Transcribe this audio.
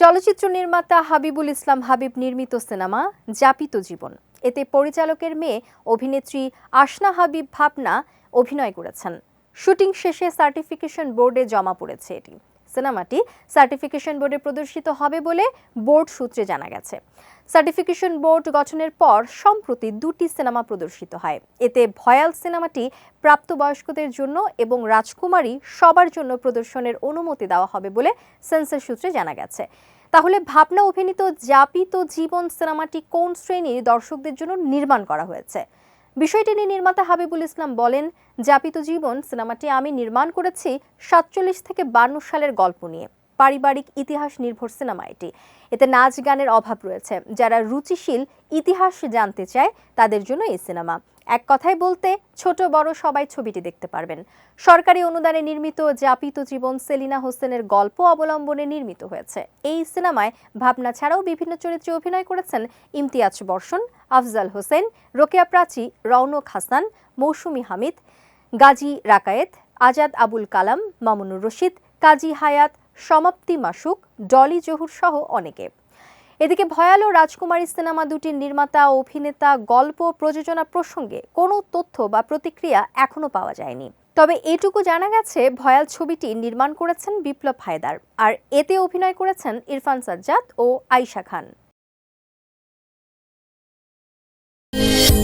চলচ্চিত্র নির্মাতা হাবিবুল ইসলাম হাবিব নির্মিত সিনেমা যাপিত জীবন। এতে পরিচালকের মেয়ে অভিনেত্রী আশনা হাবিব ভাবনা অভিনয় করেছেন। শুটিং শেষে সার্টিফিকেশন বোর্ডে জমা পড়েছে এটি। সিনেমাটি সার্টিফিকেশন বোর্ডে প্রদর্শিত হবে বলে বোর্ড সূত্রে জানা গেছে। সার্টিফিকেশন বোর্ড গঠনের পর সম্প্রতি দুটি সিনেমা প্রদর্শিত হয়। এতে ভয়াল সিনেমাটি প্রাপ্তবয়স্কদের জন্য এবং রাজকুমারী সবার জন্য প্রদর্শনের অনুমতি দেওয়া হবে বলে সেন্সর সূত্রে জানা গেছে। তাহলে ভাবনা অভিনীত জাপিত জীবন সিনেমাটি কোন শ্রেণির দর্শকদের জন্য নির্মাণ করা হয়েছে? বিষয়টি নিয়ে নির্মাতা হাবিবুল ইসলাম বলেন জাপিত জীবন সিনেমাটি আমি নির্মাণ করেছি সাতচল্লিশ থেকে বান্ন সালের গল্প নিয়ে। পারিবারিক ইতিহাস নির্ভর সিনেমা এটি। এতে নাচ গানের অভাব রয়েছে। যারা রুচিশীল ইতিহাস জানতে চায়, তাদের জন্য এই সিনেমা। এক কথায় বলতে, ছোট বড় সবাই ছবিটি দেখতে পারবেন। সরকারি অনুদানে নির্মিত জাপিত জীবন সেলিনা হোসেনের গল্প অবলম্বনে নির্মিত হয়েছে। এই সিনেমায় ভাবনা ছাড়াও বিভিন্ন চরিত্রে অভিনয় করেছেন ইমতিয়াজ বর্ষণ আফজাল হোসেন, রোকেয়া প্রাচী রৌনক হাসান, মৌসুমী হামিদ, গাজী রাকায়েত, আজাদ আবুল কালাম, মামুনুর রশিদ, কাজী হায়াত, সমাপ্তি মাসুক, ডলি জহুর সহ অনেকে। এদিকে ভয়ালো রাজকুমারী সিনেমা দুটির নির্মাতা অভিনেতা গল্প প্রযোজনা প্রসঙ্গে কোনো তথ্য বা প্রতিক্রিয়া এখনও পাওয়া যায়নি। তবে এটুকু জানা গেছে, ভয়াল ছবিটি নির্মাণ করেছেন বিপ্লব হায়দার, আর এতে অভিনয় করেছেন ইরফান সাজ্জাদ ও আয়শা খান। Thank you.